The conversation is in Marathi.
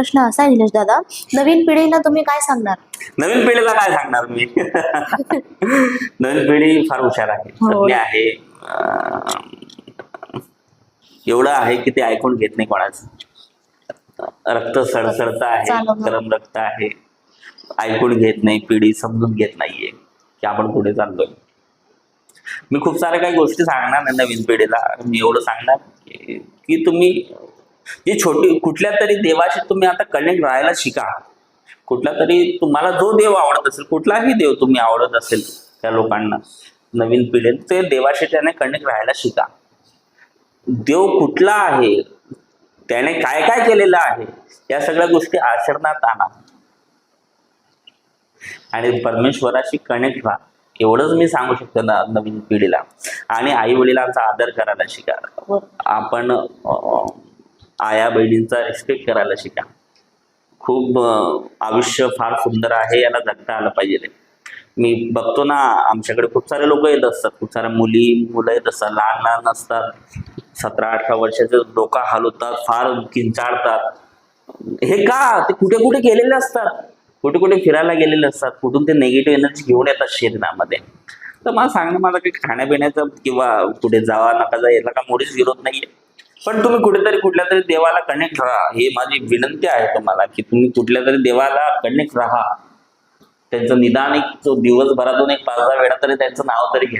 प्रश्न असा आहे निलेश दादा. नवीन पिढीला तुम्ही काय सांगणार? नवीन पिढीला काय सांगणार मी? नवीन पिढी फार हुशार आहे. हो. तज्ञ आहे. एवढं आहे की ते ऐकून घेत नाही कोणाचं. रक्त सडसडत आहे. गरम रक्त आहे. ऐकून घेत नाही पिढी समजून घेत नाहीये की आपण पुढे चाललोय. मी खूप साऱ्या काही गोष्टी सांगणार नाही नवीन पिढीला. मी एवढं सांगणार की तुम्ही जी छोटी कुठल्या तरी देवाशी तुम्ही आता कनेक्ट राहायला शिका. कुठला तरी तुम्हाला जो देव आवडत असेल कुठलाही देव तुम्ही आवडत असेल त्या लोकांना नवीन पिढीत ते देवाशी त्याने कनेक्ट राहायला शिका. देव कुठला आहे त्याने काय काय केलेलं आहे या सगळ्या गोष्टी आचरणात आणा. आणि परमेश्वराशी कनेक्ट राहा एवढंच मी सांगू शकतो ना नवीन पिढीला. आणि आई वडिलांचा आदर करायला शिका. आपण अं, आया बहिणींचा रिस्पेक्ट करायला शिका. खूप आयुष्य फार सुंदर आहे याला जगता आलं पाहिजे. मी बघतो ना आमच्याकडे खूप सारे लोक येत असतात. खूप साऱ्या मुली मुलं येत असतात. लहान लहान असतात. सतरा अठरा वर्षाचे डोका हलवतात फार किंचाळतात. हे का? ते कुठे कुठे गेलेले असतात? कुठे कुठे फिरायला गेलेले असतात? कुठून ते निगेटिव्ह एनर्जी घेऊन येतात शरीरामध्ये? तर मला सांगणं माझं काही खाण्यापिण्याचं किंवा कुठे जावा नका जा याला का मुळीच विरोध आहे पण तुम्ही कुठेतरी कुठल्या तरी देवाला कनेक्ट राहा. हे माझी विनंती आहे तुम्हाला की तुम्ही कुठल्या तरी देवाला कनेक्ट राहा. त्यांचं निदान एक दिवसभरातून एक पाच दहा वेळा तरी त्यांचं नाव तरी घ्या.